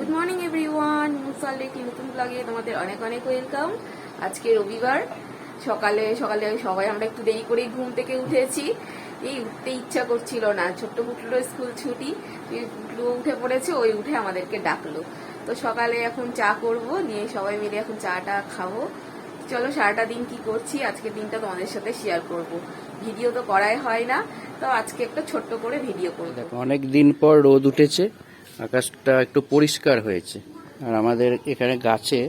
Good morning everyone একটি নতুন ব্লগে তোমাদের অনেক অনেক ওয়েলকাম আজকে রবিবার। সকালে সকালে সবাই আমরা একটু দেরি করেই ঘুম থেকে উঠেছি। এই উঠতে ইচ্ছা করছিল না। ছোট্ট পুটলো স্কুল ছুটি। পুটলু উঠে পড়েছে, ওই উঠে আমাদেরকে ডাকলো। তো সকালে এখন চা করব, নিয়ে সবাই মিলে এখন চাটা খাব। চলো, সারাটা দিন কি করছি, আজকের দিনটা তোমাদের সাথে শেয়ার করব। ভিডিও তো করাই হয় না। তো আজকে একটা ছোট্ট করে ভিডিও করে দেখো, অনেক দিন পর রোদ উঠেছে। আকাশটা একটু পরিষ্কার হয়েছে। আর আমাদের এখানে গাছে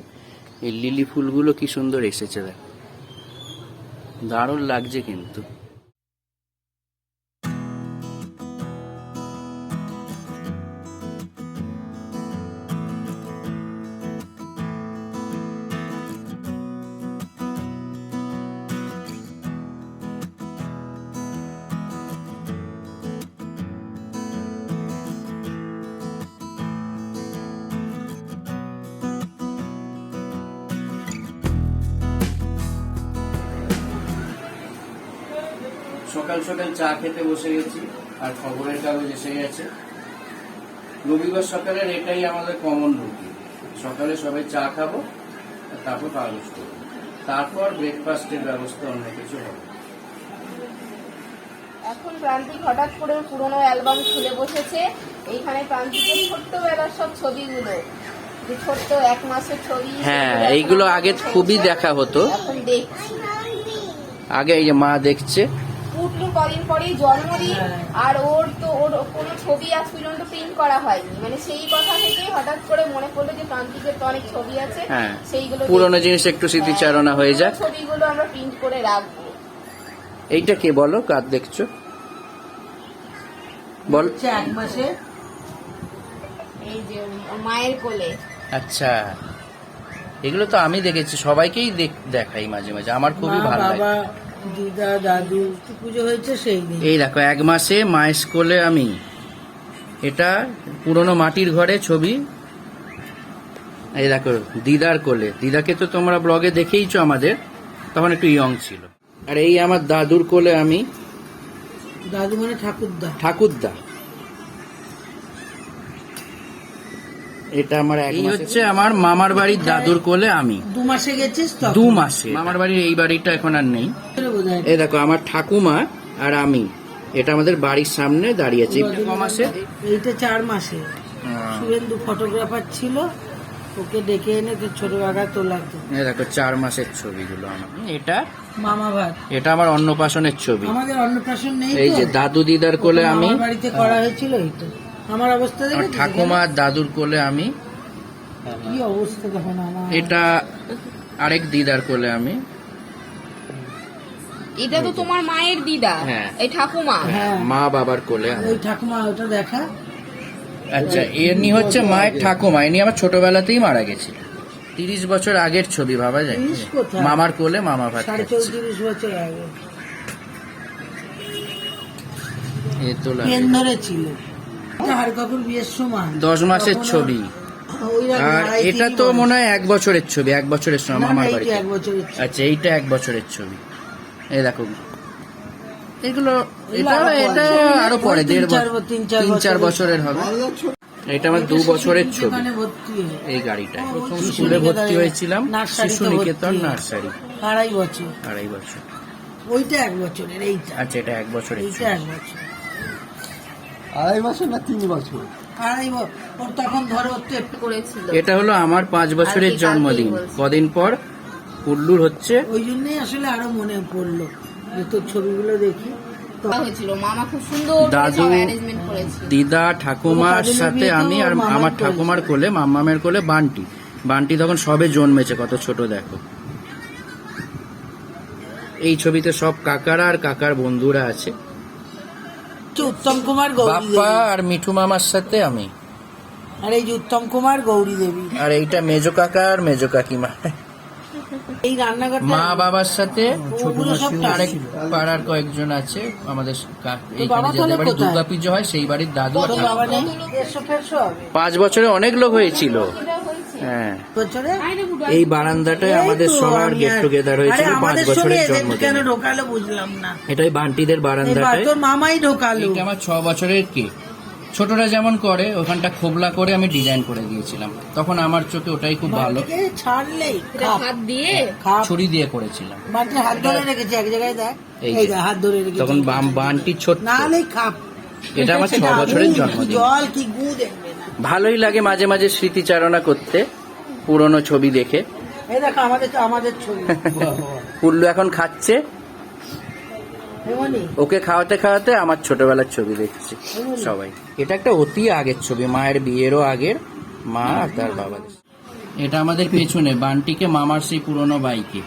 এই লিলি ফুলগুলো কি সুন্দর এসেছে দেখ। দারুণ লাগছে কিন্তু। সকাল সকাল চা খেতে বসে গেছি আর খবরের কাগজ এসে গেছে। রবিবার সকালের এটাই আমাদের কমন রুটি সকালে সবাই চা খাব আর তারপর কাগজ করব তারপর ব্রেকফাস্টের ব্যবস্থা অন্য কিছু হবে। এখন প্রান্তিক হঠাৎ করে পুরোনো অ্যালবাম খুলে বসেছে। এইখানে প্রান্তিকের ছোট্টবেলার সব ছবিগুলো। যে ছোট্ট এক মাসের ছবি হ্যাঁ এইগুলো আগে খুবই দেখা হতো। এখন দেখছি। আগে এই যে মা দেখছে পুটলু কদিন পরেই জন্মদিন আর ওর তো ওর কোনো ছবি আজ পর্যন্ত প্রিন্ট করা হয়নি। মানে সেই কথা থেকে হঠাৎ করে মনে পড়ল যে প্রান্তিকের তো অনেক ছবি আছে হ্যাঁ। সেইগুলো পুরোনো জিনিস একটু স্মৃতিচারণা হয়ে যায় ছবিগুলো আমরা প্রিন্ট করে রাখব। এইটা কে বলো কার দেখছ? বল। এক মাসে। এই যে মায়ের কোলে। আচ্ছা। এগুলো তো আমি দেখেছি সবাইকেই দেখ- দেখাই মাঝে মাঝে। আমার খুবই ভালো লাগে। দিদা দাদু পুজো হয়েছে সেই দিন। এই দেখো এক মাসে মায়ের স্কুলে আমি। এটা পুরনো মাটির ঘরে ছবি। এই দেখো দিদার কোলে। দিদাকে তো তোমরা ব্লগে দেখেইছো আমাদের তখন একটু ইয়ং ছিল। আর এই আমার দাদুর কোলে আমি দাদু মানে ঠাকুরদা। ঠাকুরদা। এটা আমার এক হচ্ছে আমার মামার বাড়ির দাদুর কোলে আমি। দু মাসে গেছিস তো? দু মাসে। মামার বাড়ির এই বাড়িটা এখন আর নেই। এই দেখো আমার ঠাকুমা আর আমি এটা আমাদের বাড়ির সামনে দাঁড়িয়ে আছে। মাসে? এইটা চার মাসে। শুভেন্দু ফটোগ্রাফার ছিল ওকে ডেকে এনে তো ছোট কাকা তোলাতো এই দেখো চার মাসের ছবিগুলো আমার। এটা? মামা ভাত এটা আমার অন্নপ্রাশনের ছবি। আমাদের অন্নপ্রাশন নেই এই যে দাদু দিদার কোলে আমি। বাড়িতে করা হয়েছিল এই তো। আমার অবস্থা দেখে ঠাকুমা আর দাদুর কোলে আমি। কি অবস্থা তখন আমার এটা আরেক দিদার কোলে আমি। এটা তো তোমার মায়ের দিদা হ্যাঁ। এই ঠাকুমা। হ্যাঁ। মা বাবার কোলে ওই ঠাকুমা ওটা দেখা। আচ্ছা এমনি হচ্ছে মায়ের ঠাকুমা এনি আমার ছোটবেলাতেই মারা গেছিল। তিরিশ বছর আগের ছবি ভাবা যায়? মামার কোলে মামা ভাত বছর আগে। এ তোলা পেন দশ মাসের ছবি। আর এটা তো মনে হয় এক বছরের ছবি এক বছরের সময় মামার বাড়িতে। আচ্ছা এইটা এক বছরের ছবি। এই দেখো। এগুলো এটা আরও এটা পরে। আরও পরে দেড় তিন চার বছর তিন চার বছরের। হবে। এটা আমার দু বছরের ছবি। এই গাড়িটা। প্রথম স্কুলে ভর্তি হয়েছিলাম শিশু নিকেতন নার্সারি। আড়াই বছর। আড়াই বছর। ওইটা এক বছরের এইটা। আচ্ছা এটা এক বছরের এইটা এক বছর। আড়াই বছর না তিন বছর? আড়াই বছর তখন ধরো করেছিল। এটা হলো আমার পাঁচ বছরের জন্মদিন। কদিন পর পুল্লুর হচ্ছে ওই জন্যই আসলে আরও মনে পড়ল যে তোর ছবিগুলো দেখি। তো হয়েছিল মামা খুব সুন্দর দাদু, দিদা ঠাকুমার সাথে আমি আর আমার ঠাকুমার কোলে মাম্মামের কোলে বান্টি। বান্টি তখন সবে জন্মেছে কত ছোট দেখো। এই ছবিতে সব কাকারা আর কাকার বন্ধুরা আছে। হচ্ছে উত্তম কুমার গৌরী বাপ্পা দেবী। আর মিঠু মামার সাথে আমি। আর এই যে উত্তম কুমার গৌরী দেবী। আর এইটা মেজো কাকা আর মেজো কাকিমা। এই রান্নাঘরটা মা বাবার সাথে ওগুলো সব আরেক পাড়ার কয়েকজন আছে আমাদের কা- বাবা এইখানে তাহলে যাদের বাড়ি কোথায়? দুর্গা পুজো হয় সেই বাড়ির দাদু আর তোর ঠাকুমা। নেই? দেড়শো ফেরশো হবে পাঁচ বছরে অনেক লোক হয়েছিল। হ্যাঁ। এই বারান্দাটায় আমাদের সবার গেট টুগেদার হয়েছিল পাঁচ বছরের জন্মদিন। কেন ঢোকালো বুঝলাম না। এটাই বান্টিদের এই বা- তোর মামাই ঢোকালো। আমার ছ বছরের কেক ছোটরা যেমন করে ওখানটা খোবলা করে আমি ডিজাইন করে দিয়েছিলাম। তখন আমার চোখে ওটাই খুব ভালো। ছাড়লেই হাত দিয়ে? ছুরি দিয়ে করেছিলাম। হাত ধরে রেখেছে এক জায়গায় দেখ। এই এই যে। দেখ, হাত ধরে রেখেছে। তখন বাম বানটি ছোট্ট। না খাপ। এটা আমার ছ বছরের কি জন্মদিন। জল কি গু দেখবে? ভালোই লাগে মাঝে মাঝে স্মৃতিচারণা করতে পুরনো ছবি দেখে। এই দেখো আমাদের আমাদের ছবি। পুল্লু এখন খাচ্ছে। ওকে খাওয়াতে খাওয়াতে আমার ছোটবেলার ছবি দেখছি সবাই। এটা একটা অতি আগের ছবি মায়ের বিয়েরও আগের মা আর তার বাবা। এটা আমাদের পেছনে বানটিকে মামার সেই পুরনো বাইকে।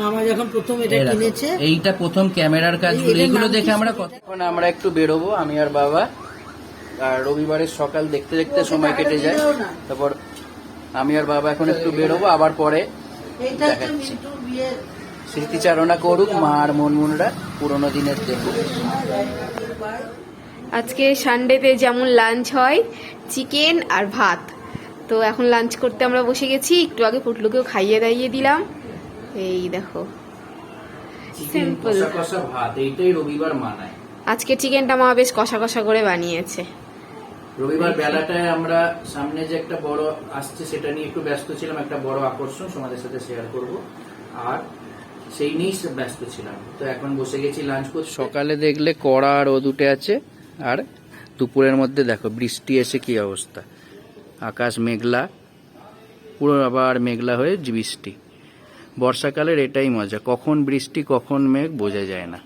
মামা যখন প্রথম এটা কিনেছে এইটা প্রথম ক্যামেরার কাজগুলো এগুলো দেখে আমরা কত এখন আমরা একটু বেরোবো আমি আর বাবা। রবিবারের সকাল দেখতে দেখতে সময় কেটে যায়। তারপর আমি আর বাবা এখন একটু বেরোবো আবার পরে দেখাচ্ছি। স্মৃতিচারণা করুক মা আর মনমুনরা পুরোনো দিনের দেখুক আজকে সানডেতে যেমন লাঞ্চ হয় চিকেন আর ভাত। তো এখন লাঞ্চ করতে আমরা বসে গেছি একটু আগে পুটলুকেও খাইয়ে দাইয়ে দিলাম। এই দেখো সিম্পল কষা কষা ভাত এইটাই রবিবার মানায়। আজকে চিকেনটা মা বেশ কষা কষা করে বানিয়েছে। রবিবার বেলাটায় আমরা সামনে যে একটা বড় আসছে সেটা নিয়ে একটু ব্যস্ত ছিলাম একটা বড় আকর্ষণ তোমাদের সাথে শেয়ার করব। আর সেই নিয়েই ব্যস্ত ছিলাম। তো এখন বসে গেছি লাঞ্চ করতে। সকালে দেখলে কড়া রোদ উঠে আছে আর দুপুরের মধ্যে দেখো বৃষ্টি এসে কি অবস্থা। আকাশ মেঘলা পুরো আবার মেঘলা হয়ে বৃষ্টি। বর্ষাকালের এটাই মজা কখন বৃষ্টি কখন মেঘ বোঝা যায় না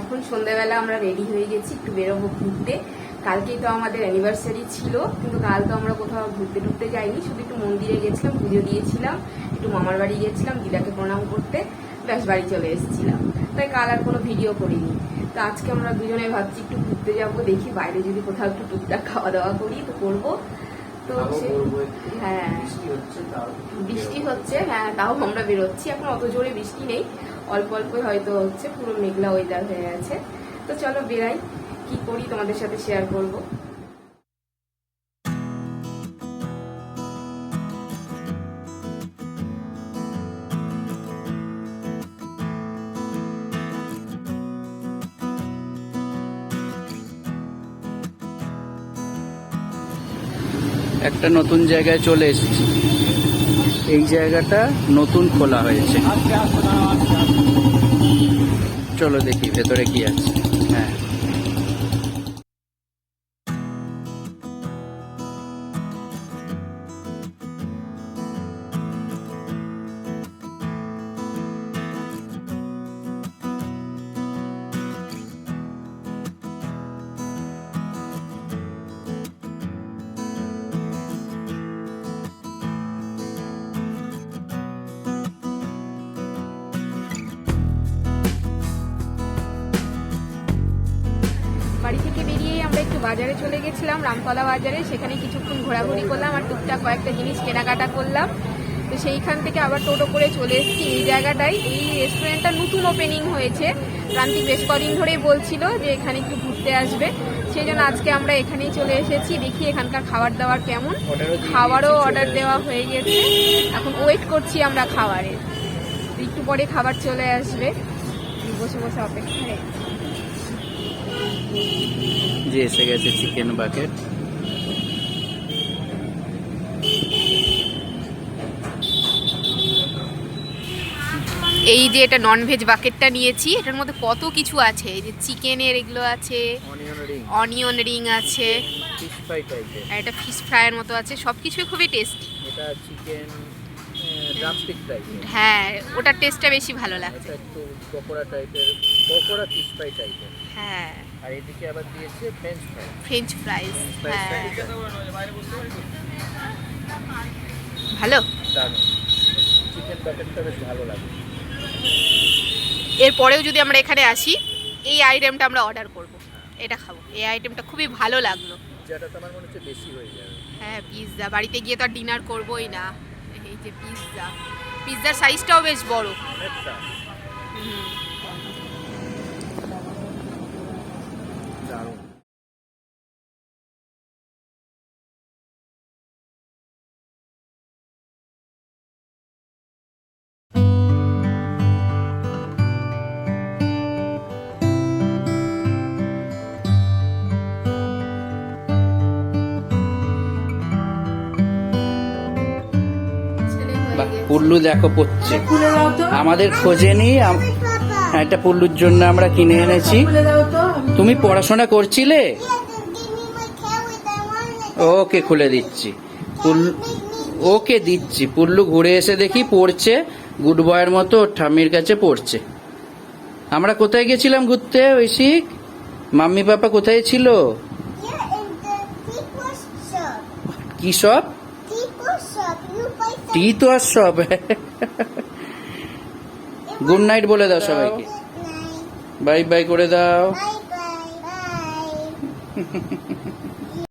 এখন সন্ধ্যাবেলা আমরা রেডি হয়ে গেছি একটু বেরোবো ঘুরতে। কালকেই তো আমাদের অ্যানিভার্সারি ছিল, কিন্তু কাল তো আমরা কোথাও ঘুরতে টুরতে যাইনি, শুধু একটু মন্দিরে গেছিলাম, পুজো দিয়েছিলাম, একটু মামার বাড়ি গেছিলাম দিদাকে প্রণাম করতে, ব্যাস বাড়ি চলে এসেছিলাম। তাই কাল আর কোনো ভিডিও করিনি। তো আজকে আমরা দুজনে ভাবছি একটু ঘুরতে যাব, দেখি বাইরে যদি কোথাও একটু টুকটাক খাওয়া দাওয়া করি, তো করব। তো হ্যাঁ। বৃষ্টি হচ্ছে হ্যাঁ তাও আমরা বেরোচ্ছি। এখন অত জোরে বৃষ্টি নেই। অল্প অল্পই হয়তো হচ্ছে পুরো মেঘলা ওয়েদার হয়ে আছে তো চলো বেরাই কি করি তোমাদের সাথে শেয়ার করব। একটা নতুন জায়গায় চলে এসেছি। এই জায়গাটা নতুন খোলা হয়েছে। চলো দেখি ভেতরে কি আছে। বাজারে চলে গেছিলাম রামতলা বাজারে। সেখানে কিছুক্ষণ ঘোরাঘুরি করলাম আর টুকটাক কয়েকটা জিনিস কেনাকাটা করলাম। তো সেইখান থেকে আবার টোটো করে চলে এসেছি এই জায়গাটায়। এই রেস্টুরেন্টটা নতুন ওপেনিং হয়েছে। প্রান্তিক বেশ কদিন ধরেই বলছিল যে এখানে একটু ঘুরতে আসবে। সেই জন্য আজকে আমরা এখানেই চলে এসেছি। দেখি এখানকার খাবার দাবার কেমন। খাবারও অর্ডার দেওয়া হয়ে গেছে। এখন ওয়েট করছি আমরা খাবারের। একটু পরে খাবার চলে আসবে। বসে বসে অপেক্ষায় যে এসে গেছে চিকেন বাকেট। এই যে এটা ননভেজ বাকেটটা নিয়েছি এটার মধ্যে কত কিছু আছে? এই যে চিকেনের এগুলো আছে অনিয়ন রিং আছে ফিশ ফ্রাই টাইপের আর এটা ফিশ ফ্রাইয়ের মতো আছে সব কিছুই খুবই টেস্টি এটা চিকেন ড্রামস্টিক টাইপের হ্যাঁ ওটার টেস্টটা বেশি ভালো লাগছে। একটু পকোড়া টাইপের পকোড়া ফ্রাই টাইপের হ্যাঁ। আর এদিকে আবার দিয়েছে ফ্রেঞ্চ ফ্রাই ফ্রেঞ্চ ফ্রাইস হ্যাঁ। ভালো। দারুণ। চিকেন বাকেটটা বেশ ভালো লাগে। এরপরেও যদি আমরা এখানে আসি এই আইটেমটা আমরা অর্ডার করব। এটা খাব। এই আইটেমটা খুবই ভালো লাগল। যেটা তো আমার মনে হচ্ছে বেশি হয়ে যাবে। হ্যাঁ পিৎজা বাড়িতে গিয়ে তো আর ডিনার করবোই না। যে পিৎজা পিৎজার সাইজটাও বেশ বড়। হুম। পুল্লু দেখো পড়ছে। আমাদের খোঁজেনি আম- হ্যাঁ, এটা পুল্লুর জন্য আমরা কিনে এনেছি। তুমি পড়াশোনা করছিলে? ওকে খুলে দিচ্ছি। পুল্লু ওকে দিচ্ছি। পুল্লু ঘুরে এসে দেখি পড়ছে। গুড বয়ের মতো ওর ঠাম্মির কাছে পড়ছে। আমরা কোথায় গেছিলাম ঘুরতে ঐশিক? মাম্মি পাপা কোথায় ছিল? কি সব টি তো আর সব। গুড নাইট বলে দাও সবাইকে। বাই বাই করে দাও.